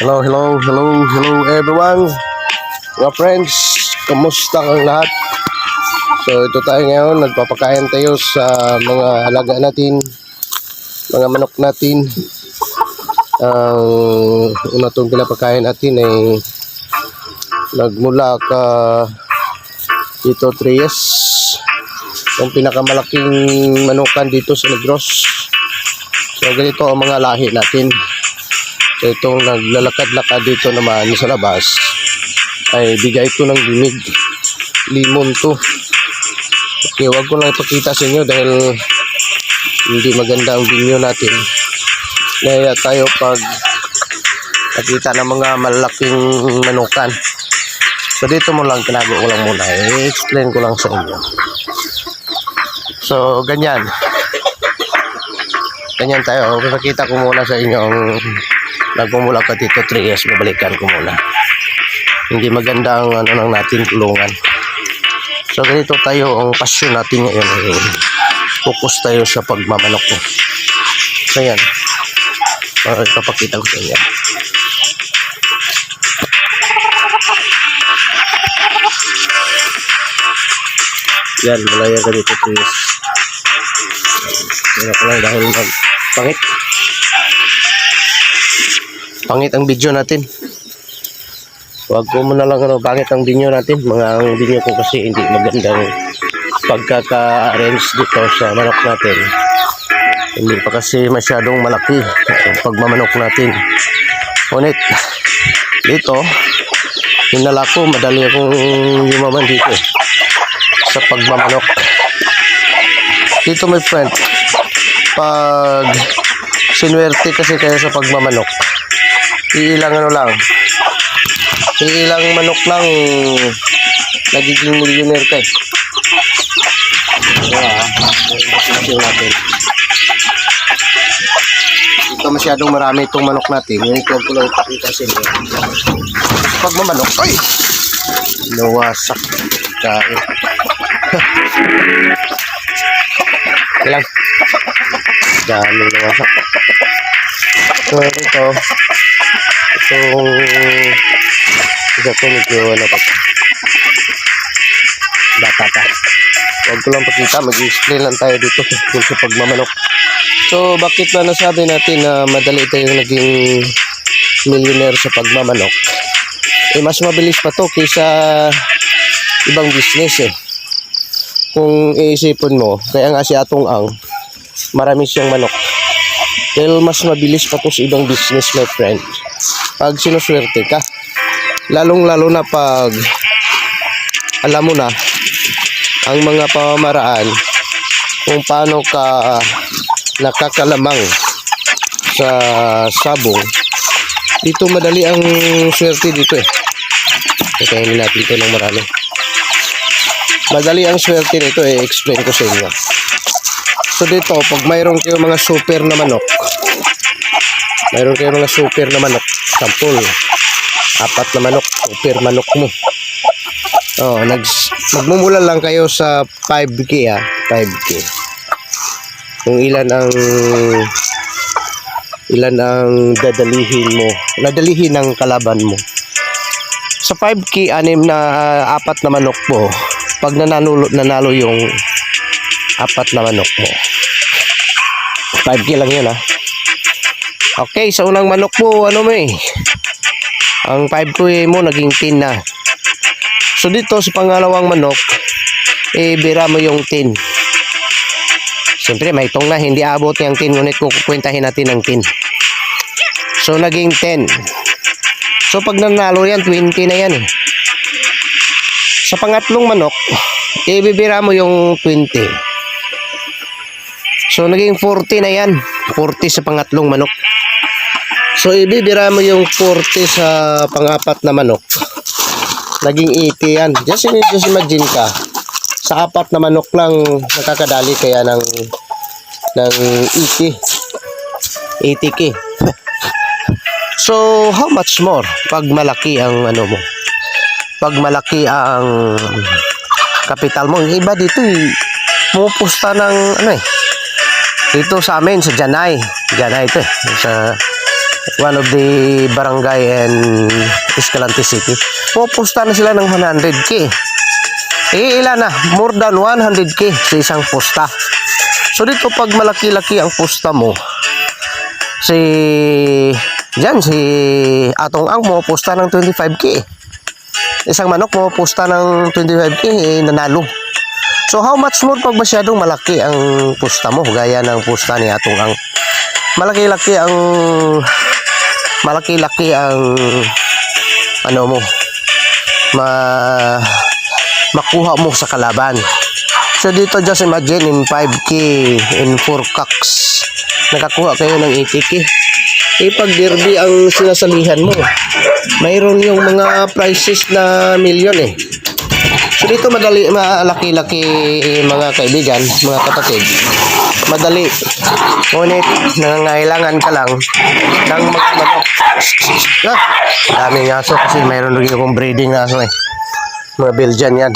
Hello, hello, hello, hello everyone. Mga friends, kamusta kang lahat? So ito tayo ngayon, nagpapakain tayo sa mga alaga natin, mga manok natin. Ang una itong pinapakain natin ay nagmula ka dito 3 years. Yung pinakamalaking manukan dito sa Negros. So ganito ang mga lahi natin. Itong naglalakad-lakad dito naman sa labas ay bigay ko ng limig. Limon to. Okay, wag ko lang ipakita sa inyo dahil hindi maganda ang video natin. Kaya tayo pag nakita ng mga malaking manukan. So dito mo lang, tinago ko lang muna. I-explain ko lang sa inyo. So, ganyan. Ganyan tayo. Nakita ko muna sa inyo ang nagmumula ka dito 3 years. Babalikan ko muna. Hindi maganda ang ano lang natin tulungan. So, ganito tayo. Ang passion natin ngayon. ay Focus tayo sa pagmamanok ko. So, yan. Uh, ipapakita ko sa inyo. Yan, malaya ka dito, please. Kaya ko lang dahil pangit. Pangit ang video natin. Huwag ko muna lang ano, pangit ang video natin. Mga ang video ko kasi hindi magandang pagkaka-arrange dito sa manok natin. Hindi pa kasi masyadong malaki ang pagmamanok natin. Ngunit, dito, hinala ko, madali akong yumaman dito sa pagmamanok. Dito my friend, pag sinwerte kasi kayo sa pagmamanok, iilang ano lang, iilang manok lang nagiging millionaire ka eh. Kaya. Dito masyadong marami itong manok natin. Ngayon ko ko lang ipakita sa inyo. Pagmamanok, ay! Nawasak. Kain. Ilang. Daming nawasak. So, ito. Itong isa to medyo ano pa. Bata pa. Huwag ko lang pakita. Mag-explain lang tayo dito kung sa pagmamanok. So, bakit ba nasabi natin na madali tayong naging millionaire sa pagmamanok? Eh, mas mabilis pa to kaysa ibang business eh. Kung iisipin mo, kaya nga si Atong Ang, marami siyang manok. Dahil mas mabilis pa to sa ibang business, my friend. Pag sinuswerte ka, lalong-lalo na pag alam mo na ang mga pamamaraan kung paano ka nakakalamang sa sabong dito madali ang swerte dito eh. Kakainin natin ito ng marami. Madali ang swerte nito eh explain ko sa inyo. So dito pag mayroon kayo mga super na manok mayroon kayo mga super na manok sampul apat na manok super manok mo. Oh nag magmumula lang kayo sa 5k ah. 5k kung ilan ang ilan ang dadalihin mo dadalihin ng kalaban mo. Sa 5k anim na ah, apat na manok mo pag nanalo, nanalo yung apat na manok mo. 5k lang yun ah okay sa unang manok mo ano mo eh ang 5k mo naging 10 na so dito sa pangalawang manok eh bira mo yung 10 Siyempre, may itong na, hindi abot yung 10, ngunit kukwentahin natin ng 10. So, naging 10. So, pag nanalo yan, 20 na yan eh. Sa pangatlong manok, ibibira mo yung 20. So, naging 40 na yan. 40 sa pangatlong manok. So, ibibira mo yung 40 sa pangapat na manok. Naging 80 yan. Just, just imagine ka. Sa apat na manok lang nakakadali kaya ng ng 80 80k so how much more pag malaki ang ano mo? Pag malaki ang kapital mo. Iba dito eh, pumupusta ng ano eh dito sa amin sa Janay. Janay ito eh sa one of the barangay and Escalante City. Pupusta na sila ng 100k. Eh, ilan na? More than 100k sa isang posta. So dito pag malaki-laki ang posta mo, si Diyan si Atong Ang mo posta ng 25k. Isang manok mo posta ng 25k eh, nanalo. So how much more pag masyadong malaki ang pusta mo gaya ng pusta ni Atong Ang. Malaki-laki ang malaki-laki ang ano mo ma makuha mo sa kalaban. So dito just imagine in 5k in 4 cocks nakakuha kayo ng 80k. Eh pag derby ang sinasalihan mo, mayroon yung mga prices na milyon eh. So dito madali, malaki-laki mga kaibigan, mga kapatid. Madali. Ngunit nangangailangan ka lang ng mga manok. Ah, daming aso kasi mayroon rin akong breeding aso eh. Mga Belgian yan.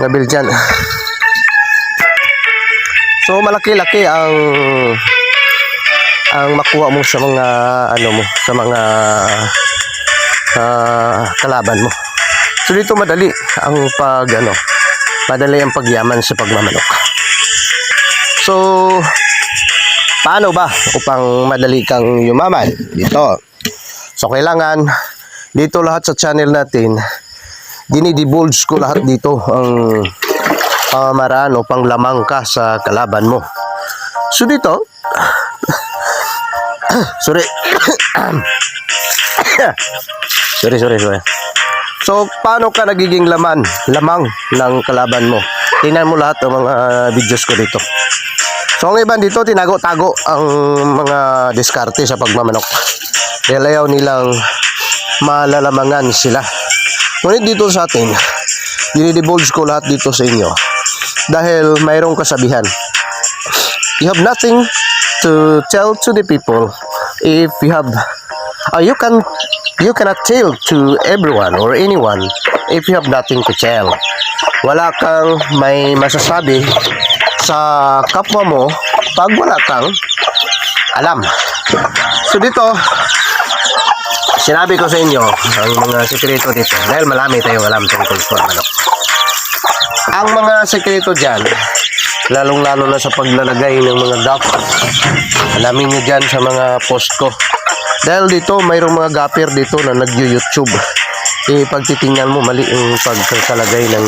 Mga Belgian. So malaki-laki ang ang makuha mo sa mga ano mo, sa mga ah, kalaban mo. So dito madali ang pag ano, madali ang pagyaman sa pagmamanok. So paano ba upang madali kang yumaman dito? So kailangan dito lahat sa channel natin dinidivulge ko lahat dito ang pamamaraan upang lamang ka sa kalaban mo. So dito sorry sorry sorry sorry So, paano ka nagiging laman, lamang ng kalaban mo? Tingnan mo lahat ng mga videos ko dito. So, ang iban dito, tinago-tago ang mga diskarte sa pagmamanok. Dahil nilang malalamangan sila. Ngunit dito sa atin, dinidivulge ko lahat dito sa inyo. Dahil mayroong kasabihan. You have nothing to tell to the people if you have uh, you can you cannot tell to everyone or anyone if you have nothing to tell. Wala kang may masasabi sa kapwa mo pag wala kang alam. So dito, sinabi ko sa inyo ang mga sekreto dito dahil malami tayong alam tungkol sa manok. Ang mga sekreto dyan, lalong-lalo na sa paglalagay ng mga gap, alamin nyo dyan sa mga post ko. Dahil dito, mayroong mga gapper dito na nag-YouTube. Eh, pag titingnan mo, mali yung pagkakalagay ng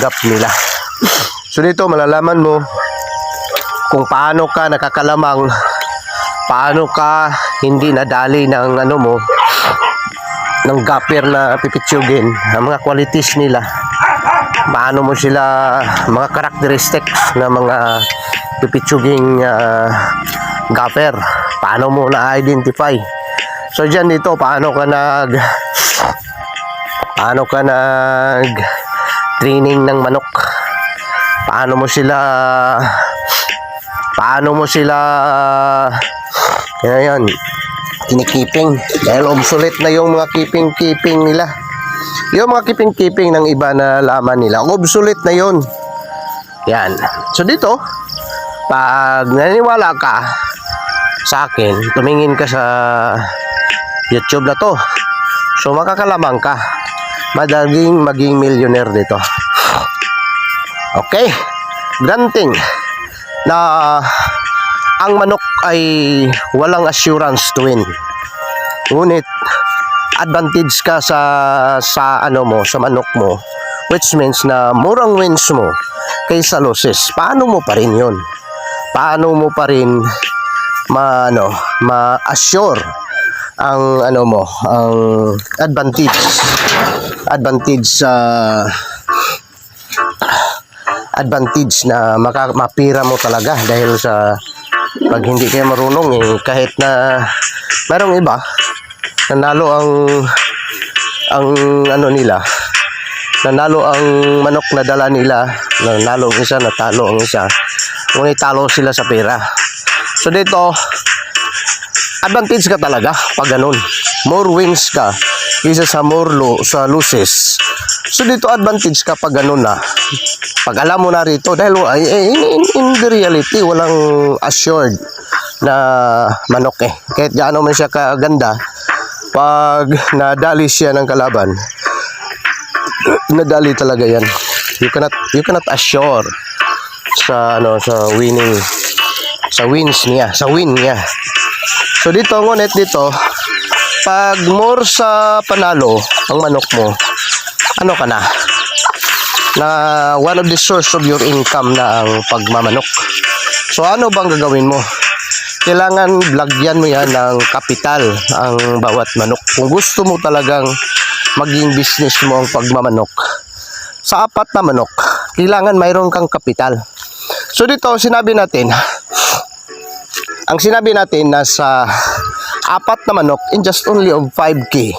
gap nila. So dito, malalaman mo kung paano ka nakakalamang, paano ka hindi nadali ng ano mo, ng gapper na pipitsugin, ang mga qualities nila. Paano mo sila, mga characteristics na mga pipitsuging uh, gapper. Paano mo na-identify. So dyan dito, paano ka nag paano ka nag training ng manok. Paano mo sila paano mo sila yan yan kinikiping dahil obsolete na yung mga keeping-keeping nila. Yung mga keeping-keeping ng iba na laman nila, obsolete na yon. Yan. So dito, pag naniniwala ka sa akin, tumingin ka sa YouTube na to. So makakalamang ka. Madaling maging millionaire dito. Okay. Granting na ang manok ay walang assurance to win. Ngunit advantage ka sa sa ano mo, sa manok mo, which means na murang wins mo kaysa losses. Paano mo pa rin 'yon? Paano mo pa rin ma ano, ma-assure ang ano mo, ang advantage advantage sa advantage na maka, mapira mo talaga dahil sa pag hindi kayo marunong eh, kahit na merong iba nanalo ang ang ano nila nanalo ang manok na dala nila nanalo ang isa natalo ang isa ngunit talo sila sa pera. So dito advantage ka talaga pag ganun. More wins ka kaysa sa more lo, sa losses so dito advantage ka pag ganun na pag alam mo na rito dahil ay, in, in, in the reality walang assured na manok eh. Kahit gaano man siya kaganda, pag nadali siya ng kalaban, nadali talaga yan. You cannot you cannot assure sa ano sa winning sa wins niya, sa win niya. So dito ngunit dito pag more sa panalo ang manok mo, ano ka na? Na one of the source of your income na ang pagmamanok. So ano bang gagawin mo? Kailangan lagyan mo yan ng kapital ang bawat manok. Kung gusto mo talagang maging business mo ang pagmamanok, sa apat na manok, kailangan mayroon kang kapital. So dito, sinabi natin, ang sinabi natin na sa apat na manok in just only of 5K,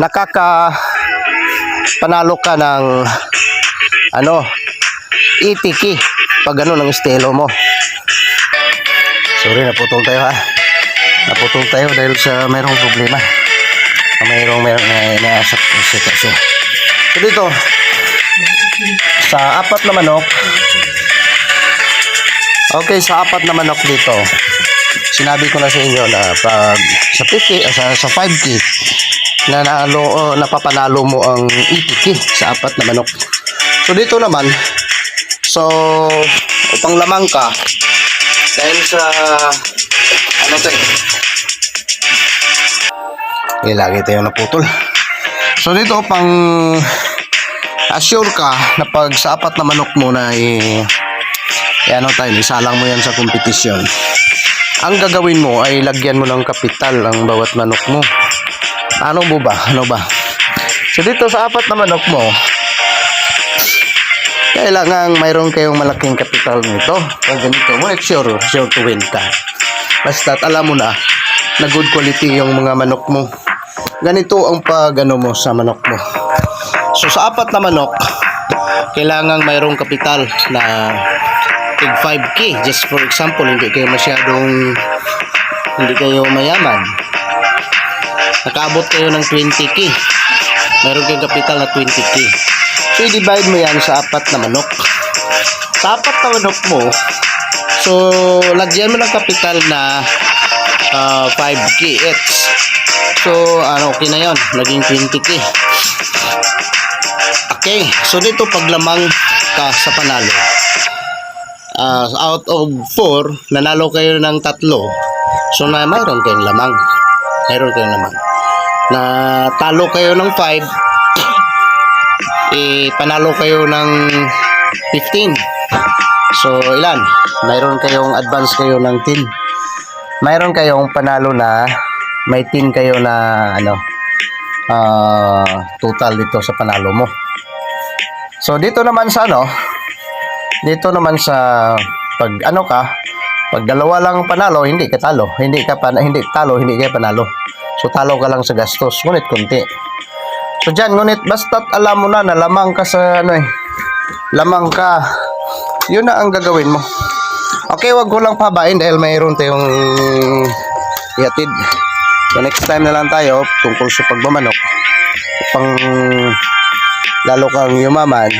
nakaka panalo ka ng ano, 80K pag ano ng estilo mo. Sorry, naputol tayo ha. Naputol tayo dahil sa mayroong problema. Mayroong mayroong na inaasap na sitwasyon. So dito, sa apat na manok, okay, sa apat na manok dito, sinabi ko na sa inyo na pag sa 50, ah, sa, sa 5K, na nalo, oh, napapanalo mo ang 80K sa apat na manok. So dito naman, so upang lamang ka, dahil sa ano to eh, eh lagi tayo naputol. So dito pang assure ka na pag sa apat na manok mo na eh, eh ano tayo, isalang mo yan sa kompetisyon. Ang gagawin mo ay lagyan mo ng kapital ang bawat manok mo. Ano mo ba? Ano ba? So dito sa apat na manok mo, kailangan mayroon kayong malaking kapital nito. Pag ganito, ngunit sure, sure to win ka. Basta alam mo na na good quality yung mga manok mo. Ganito ang pag ano mo sa manok mo. So sa apat na manok, kailangan mayroong kapital na tig 5k. Just for example, hindi kayo masyadong hindi kayo mayaman. Nakaabot kayo ng 20k. Meron kayong kapital na 20k. So, i-divide mo yan sa apat na manok. Sa apat na manok mo, so, lagyan mo ng kapital na ah, 5k each. So, ano, okay na yon Naging 20k. Okay. So, dito paglamang ka sa panalo. Ah, out of 4, nanalo kayo ng tatlo. So, na mayroon kayong lamang. Mayroon kayong lamang. Na talo kayo ng 5, eh, panalo kayo ng 15. So, ilan? Mayroon kayong advance kayo ng 10. Mayroon kayong panalo na may 10 kayo na ano ah, total dito sa panalo mo. So, dito naman sa ano, dito naman sa pag ano ka, pag dalawa lang ang panalo, hindi ka talo. Hindi ka pan hindi talo, hindi ka panalo. So, talo ka lang sa gastos, ngunit konti. So dyan, ngunit basta't alam mo na na lamang ka sa ano eh. Lamang ka. Yun na ang gagawin mo. Okay, wag ko lang pabain dahil mayroon tayong ihatid. So next time na lang tayo tungkol sa pagmamanok. Pang lalo kang yumaman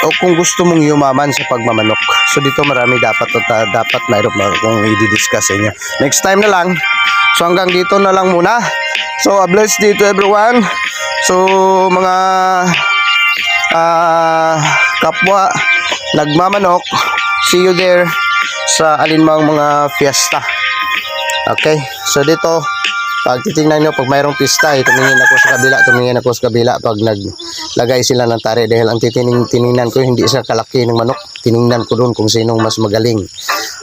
o kung gusto mong yumaman sa pagmamanok. So dito marami dapat at uh, dapat mayroon na kung i-discuss sa inyo. Next time na lang. So hanggang dito na lang muna. So a blessed day to everyone. So mga ah kapwa nagmamanok, see you there sa alinmang mga fiesta. Okay? So dito pag titingnan nyo, pag mayroong pista, eh, tumingin ako sa kabila, tumingin ako sa kabila pag naglagay sila ng tari dahil ang titining, ko hindi siya kalaki ng manok. Tiningnan ko doon kung sinong mas magaling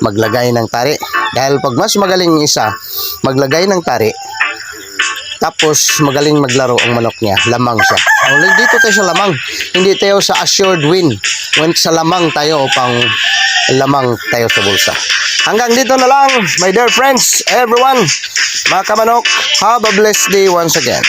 maglagay ng tari. Dahil pag mas magaling isa, maglagay ng tari, tapos magaling maglaro ang manok niya, lamang siya. Only dito tayo sa lamang, hindi tayo sa assured win. When sa lamang tayo upang lamang tayo sa bulsa. Hanggang dito na lang, my dear friends, everyone, mga kamanok, have a blessed day once again.